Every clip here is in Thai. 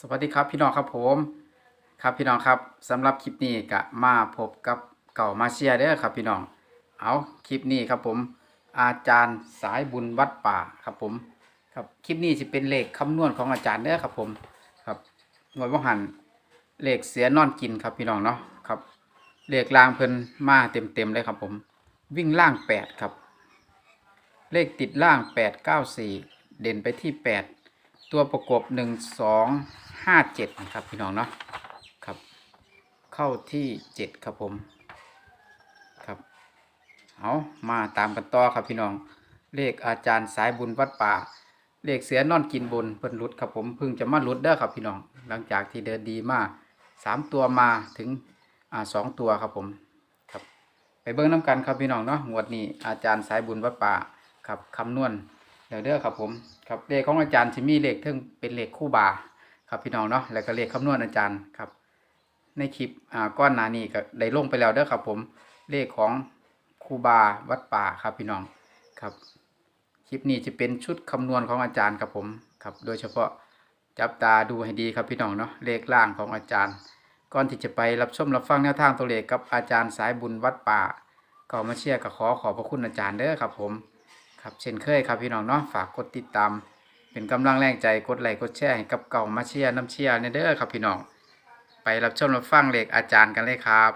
สวัสดีครับพี่น้องครับผมครับพี่น้องครับสำหรับคลิปนี้ก็มาพบกับเก่ามาเชียเด้อครับพี่น้องเอาคลิปนี้ครับผม อาจารย์สายบุญวัดป่าครับผมครับคลิปนี้จะเป็นเลขคำนวณของอาจารย์เด้อครับผมครับหน่วยว่หันเลขเสียนอนกินครับพี่น้องเนาะครับเลขล่างเพิ่นมาเต็มเต็มเลยครับผม วิ่งล่างแปดครับ เลขติดล่างแปดเก้าสี่เด่นไปที่แปด ตัวประกบหนึ่งสองห้าเจ็ดนะครับพี่น้องเนาะครับ เข้าที่เจ็ดครับผมครับเอามาตามกันต่อครับพี่น้อง เลขอาจารย์สายบุญวัดป่า เลขเสือนอนกินบนเพิ่นรุดครับผมเพิ่งจะมารุดเด้อครับพี่น้อง หลังจากที่เดินดีมาสามตัวมาถึงอ่าสองตัวครับผมครับ ไปเบิ้งน้ำกันครับพี่น้องเนาะงวดนี้อาจารย์สายบุญวัดป่าครับคำนวณ เดี๋ยวเด้อครับผมครับเลขของอาจารย์จะมีเลขเทิงเป็นเลขคู่บาครับพี่น้องเนาะแล้วก็เลขคำนวณอาจารย์ครับ ในคลิปอ่าก้อนนานี้ก็ได้ลงไปแล้วเด้อครับผมเลขของคูบาวัดป่าครับพี่น้องครับคลิปนี้จะเป็นชุดคำนวณของอาจารย์ครับผมครับโดยเฉพาะจับตาดูให้ดีครับพี่น้องเนาะเลขล่างของอาจารย์ ก่อนที่จะไปรับชมรับฟังแนวทางตัวเลขกับอาจารย์สายบุญวัดป่าก็มาเชียร์กับขอขอบพระคุณอาจารย์เด้อครับผม ครับเช่นเคยครับพี่น้องเนาะฝากกดติดตาม เป็นกำลังแรงใจกดไลค์กดแชร์ให้กับเก่ามาเชียร์น้ำเชียร์เนี่ยเด้อครับพี่น้องไปรับชมรับฟังเลขอาจารย์กันเลยครับ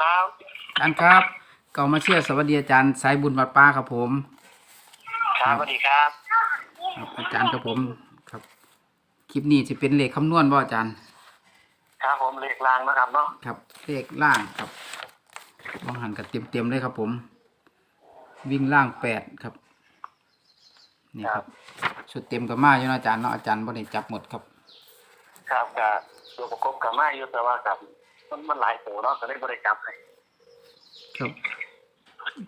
ครับอาจารย์ครับ เก่ามาเชียร์สวัสดีอาจารย์สายบุญวัดป้าครับผมครับสวัสดีครับครับอาจารย์ครับผมครับคลิปนี้จะเป็นเลขคำนวณบ่อาจารย์ครับผม เลขรางนะครับเนาะครับเลขล่างครับมองหันกับเต็มเต็มๆเลยครับผม วิ่งล่างแปดครับ นี่ครับชุดเต็มกับมาอยู่เนาะอาจารย์เนาะอาจารย์บ่ได้จับหมดครับครับกับตัวประกบกับมาอยู่แต่ว่ากับมันมันหลายตัวเนาะก็เลยบริกรรมให้ครับ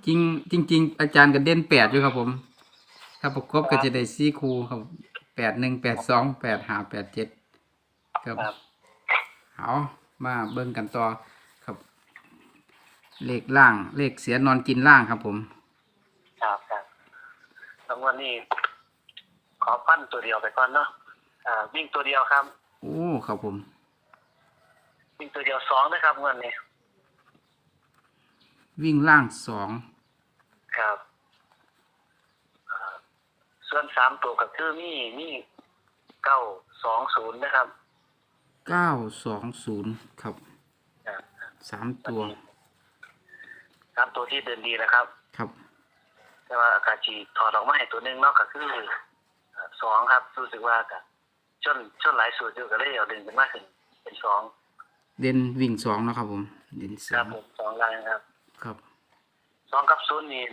จริงจริงๆอาจารย์ก็เด่นแปดอยู่ครับผม ถ้าประกบก็จะได้สี่คูครับแปดหนึ่งแปดสองแปดห้าแปดเจ็ดครับครับ เอามาเบิ่งกันต่อครับ เลขล่าง เลขเสียนอนกินล่างครับ ผมครับครับแล้ววันนี้ขอปั้นตัวเดียวไปก่อนเนาะอ่าวิ่งตัวเดียวครับ โอ้ครับผม วิ่งตัวเดียวสองนะครับวันนี้วิ่งล่างสองครับอ่าส่วนสามตัวก็คือมีมีเก้าสองศูนย์นะครับ เก้าสองศูนย์ครับครับสามตัวสามตัวที่เดินดีนะครับ ครับ แต่ว่าอากาศจีถอดออกมาให้ตัวหนึงเนาะก็คือเอ่อสองครับรู้สึกว่ากับชนชนหลายสูตรอยู่ก็เลยเอาดึงกันมากขึ้นเป็นสองเด่นวิ่งสองเนาะครับผม เด่นสคอรับงผมสองลายครับครับสองกับศูนย์นี่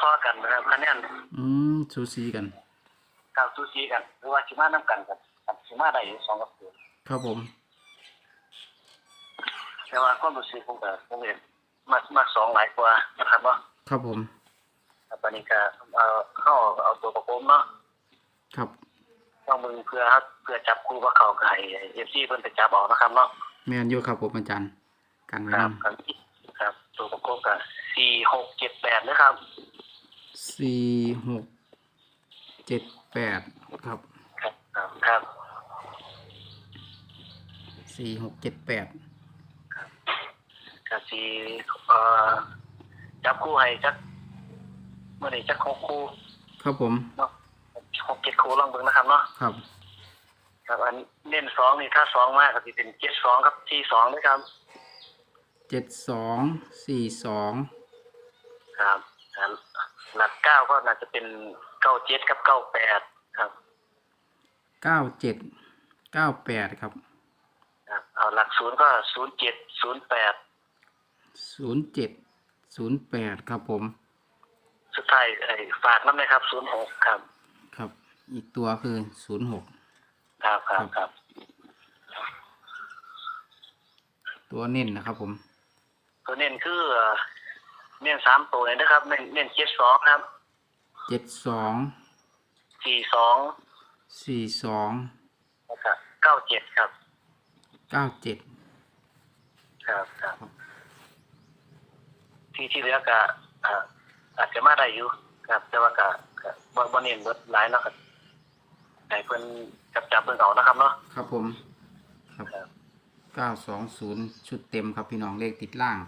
ทอๆกันนะครับคะแนนอืมสูสีกันกาวซูซีกันหรือว่าชิมาน้ำกันกับ กับชิมาได้อยู่สองกับศูนย์ครับผม แต่ว่าความรู้สึกผมกับผมเองมากมากสองหลายกว่านะครับว่าครับผมตอนนี้ก็เอาเข้าเอาตัวประกบเนาะครับต้องมึงเพื่อเพื่อจับคู่กับเขาไก่เอฟซีเพิ่นไปจับเออกนะครับเนาะแมนยูครับผมอาจารย์กันไว้ครับนครับครับ ตัวประกบกับสี่หกเจ็ดแปดนะครับำสี่หกเจ็ดแปดครับ ครับครับครับ สี่หกเจ็ดแปดกับสี่เอ่อจับคู่ให้จักเมื่อไหร่จักหกคู่ครับผมเนาะหกเจ็ดคู่ลองเบิ่งนะครับเนาะครับ ครับอันเน้นสองนี่ถ้าสองมากก็จะเป็นเจ็ดสองครับที่สองด้วยครับเจ็ดสองสี่สองครับอ่าหลักเก้าก็น่าจะเป็นเก้าเจ็ดกับเก้าแปดครับเก้าเจ็ดเก้าแปดครับครับ เอาหลักศูนย์ก็ศูนย์เจ็ดศูนย์แปดศูนย์เจ็ดศูนย์แปดครับผม สุดท้ายไอ้ฝากน้ำนะครับศูนย์หกครับครับ อีกตัวคือศูนย์หก ครับครับครับตัวเน้นนะครับผม ตัวเน้นคือเอ่อเน้นสามตัวเลยนะครับเน้นเน้นเจ็ดสองครับเจ็ดสอง สี่สองสี่สองแล้วก็เก้าเจ็ดครับ เก้าเจ็ดครับครับ ที่ที่เหลือก็เอ่ออาจจะมาได้อยู่ครับ แต่ว่าก็ก็บ่บ่เน้นเบิดหลายเนาะครับให้เพิ่นจับจับเบิ่งเอานะครับเนาะครับผมครับครับเก้าสองศูนย์ชุดเต็มครับพี่น้องเลขติดล่าง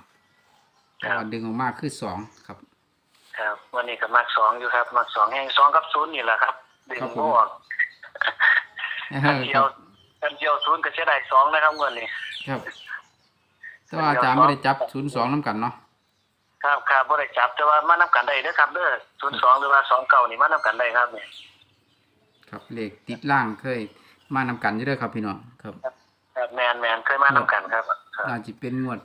ครัแต่บว่าดึงออกมาคือสองครับ ครับ วันนี้ก็มักสองอยู่ครับมักสองแห่งสองกับศูนย์นี่แหละครับดึงครับผม บ่ออกกันเดียว กันเดียวศูนย์ก็จะได้สองนะครับเงินนี่ครับแต่ว่าอาจารย์ไม่ได้จับศูนย์สองน้ำกันเนาะครับครับบ่ได้จับแต่ว่ามานํกันได้เด้อครับเด้อศูนย์สองหรือว่าสองเก่านี่มานํกันได้ครับเนี่ยครับเลขติดล่างเคย มานำกันอยู่เด้วยครับพี่น้องครับครับแมนแมนเคยมานํกันครับครับน่าจะเป็นงวด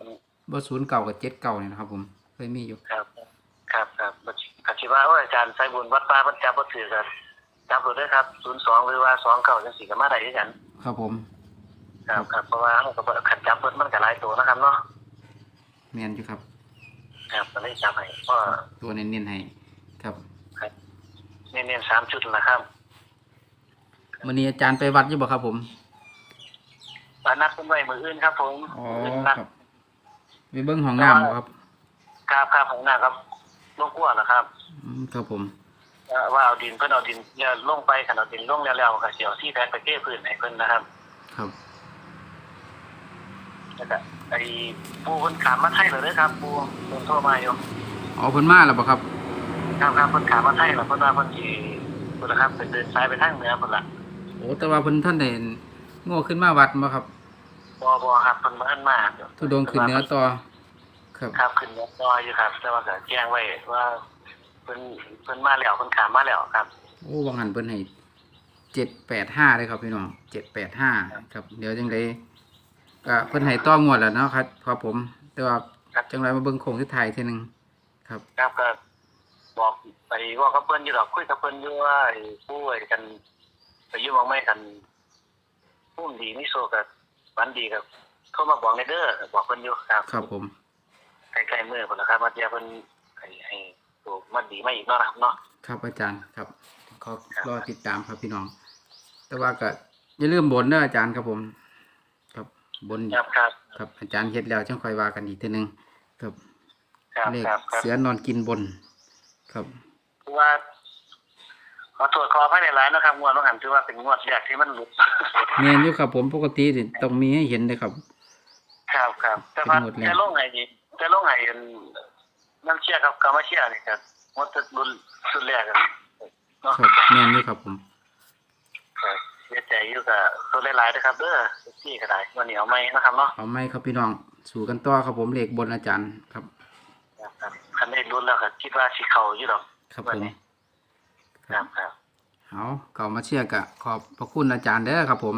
บ่ศูนย์เก่ากับเจ็ดเก่าเนี่ยนะครับ ผมเคยมีอยู่ครับ ครับครับก็คิดว่าโอ้ยอาจารย์ไสบุญวัดป่าเพิ่นจับบ่ถือกันจับบ่ได้ครับ02หรือว่า2เก่าจังซี่ก็มาได้คือกัน ครับผมครับครับเพราะว่าเราก็บ่ขัดจับเพิ่นมันก็หลายตัวนะครับเนาะแมนอยู่ครับ ครับก็เลยจับให้เพราะตัวเน้นๆให้ครับเน้นๆสามชุดนะครับวันนี้อาจารย์ไปวัดอยู่บ่ครับผมปานัดเพิ่นไว้มื้ออื่นครับผมอ๋อมื้ออื่นนัดครับไปเบิ้งห้องน้ำบ่ครับครับครับของหน้าครับลงกั้วนะครับอืมครับผมเอ่อ ว่าเอาดินเพิ่นเอาดินอย่าลงไปคันเอาดินลงแล้วๆก็สิเอาที่แพ็คไปเทพื้นให้เพิ่นนะครับ ครับแล้วก็ไอ้ปูเพิ่นขามมาไทยแล้วเด้อครับ ปูเพิ่นโทรมาอยู่อ๋อเพิ่นมาแล้วบ่ครับ ครับครับเพิ่นขามมาไทยแล้วเพิ่นว่าเพิ่นสิพุ่นล่ะครับเป็นเดินซ้ายไปทางเหนือพุ่นล่ะโอ้แต่ว่าเพิ่นท่านได้โง่ขึ้นมาวัดบ่ครับบ่บ่ครับเพิ่นบ่ทันมาทุดงค์ขึ้นเหนือต่อ ครับ ครับขึ้นเหนือต่ออยู่ครับ แต่ว่าก็แจ้งไว้ว่า เพิ่นเพิ่นมาแล้วเพิ่นขามมาแล้วครับ โอ้วังหันเพิ่นให้เจ็ดแปดห้าเลยครับพี่น้องเจ็ดแปดห้าครับ เดี๋ยวจังไดก็เพิ่นให้ต้องงวดแล้วเนาะครับครับผม แต่ว่าครับ จังไรมาเบิ่งโค้งสุดท้ายเทีนึงครับ ครับก็บอกไปว่ากับเพิ่นอยู่ดอกคุยกับเพิ่นอยู่ว่าไอ้ผู้ไอ้กันไปอยู่หมองไม่กันผู้ดีมีโซกับวันดีกับ เข้ามาบอกในเด้อบอกเพิ่นอยู่ครับครับผมใกล้ๆมือพุ่นล่ะครับมาเจอเพิ่น ให้ให้ตัวมันดีมาอีกเนาะครับเนาะครับอาจารย์ครับขอรอติดตามครับพี่น้อง แต่ว่าก็อย่าลืมบนเด้ออาจารย์ครับผม ครับบนครับครับครับอาจารย์เฮ็ดแล้วจังค่อยว่ากันอีกเทีนึงครับครับเลขครับครับเสือนอนกินบน ครับคือว่า ขอตรวจขอภายในร้านนะครับงวดว่าหันถือว่าเป็นงวดแรกที่มันหลุดแม่นอยู่ครับผมปกตินี่ต้องมีให้เห็นเลยครับ ครับครับแต่ว่าเป็นงวดแรกแต่ลงไห้นี่แต่ลงไห้อัน น้ำเชี่ยครับกามาเชี่ยนี่ครับงวดรุ่นสุดแรกอะเนาะครับแม่นอยู่ครับผมครับเสียใจอยู่กับตัวหลายๆนะครับเด้อซี่ก็ได้วันนี้เอาไหมนะครับเนาะเอาไหมครับพี่น้องสู่กันต่อครับผมเลขบนอาจารย์ครับครับครับคันได้รุ่นแล้วก็คิดว่าสิเข้าอยู่ดอกครับวัผนมนี้ครับครับเอาเก่ามาเชียร์กะขอบพระคุณอาจารย์เด้อครับผม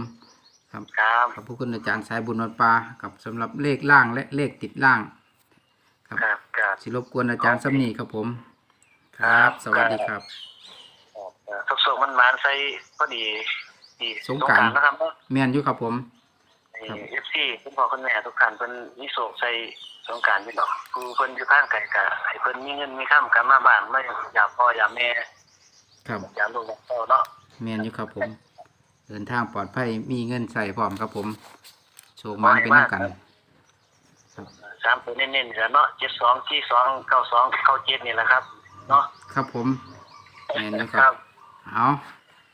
ครับครับขอบพระคุณอาจารย์สายบุญวัดป่ากับสำหรับเลขล่างและเลขติดล่าง ครับครับครับสิรบกวนอาจารย์สำนีครับผม ครับ สวัสดีครับทุกส่วนมันมานใส่พอดีดีสงกรานต์นะครับเนาะแม่นอยู่ครับผมครับเอฟซีคุณพ่อคุณแม่ทุกท่านเพิ่นมีโศกใส่สงกรารนี่ดอกคือเพิ่นอยู่ทางไกลก็ให้เพิ่นมีเงินมีค่ำกลับมาบ้านมาอยากพ่ออยากแม่ครับอยากลูกอยากเต้าเนาะแม่นอยู่ครับผม เดินทางปลอดภัยมีเงินใส่พร้อมครับผม โชคมันเป็นน้ำกัน สามตัวเน้นๆนี่แหละเนาะ72 42 92 97นี่แหละครับ เนาะครับผมแม่นอยู่ครับเอา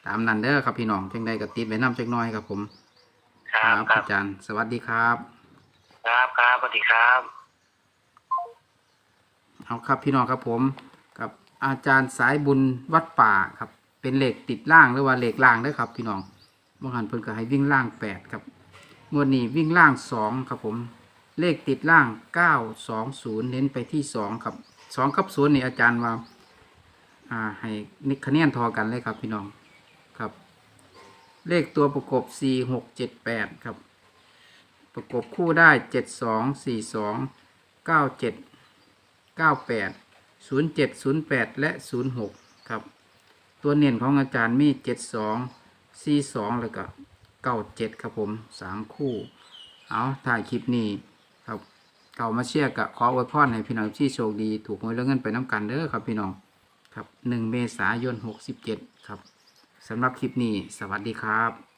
ตามนั้นเด้อครับพี่น้องจังใดก็ติดไว้น้ำจักหน้อยครับผมครับครับอาจารย์ สวัสดีครับ ครับครับสวัสดีครับ เอาครับพี่น้องครับผมกับอาจารย์สายบุญวัดป่าครับ เป็นเหล็กติดล่างหรือว่าเหล็กล่างเด้อครับ พี่น้องเมื่อหันเพิ่นก็ให้วิ่งล่างแปดครับงวดนี้วิ่งล่างสองครับผม เลขติดล่างเก้าสองศูนย์เน้นไปที่สองครับสองกับศูนย์นี่อาจารย์ว่าอ่าให้นิคะแนนทอกันเลยครับพี่น้องครับ เลขตัวประกบสี่หกเจ็ดแปดครับ ประกบคู่ได้เจ็ดสองสี่สองเก้าเจ็ด98 07 08 และ 06 ครับ ตัวเน่นของอาจารย์มี 72 42 แล้วก็ 97 ครับผม 3 คู่ เอาถ่ายคลิปนี้ ครับเก่ามาเชียร์กับขออวยพรให้พี่น้องที่โชคดี ถูกหวยแล้วเงินไปน้ำกันเด้อครับพี่น้องครับ 1 เมษายน 67 ครับสำหรับคลิปนี้ สวัสดีครับ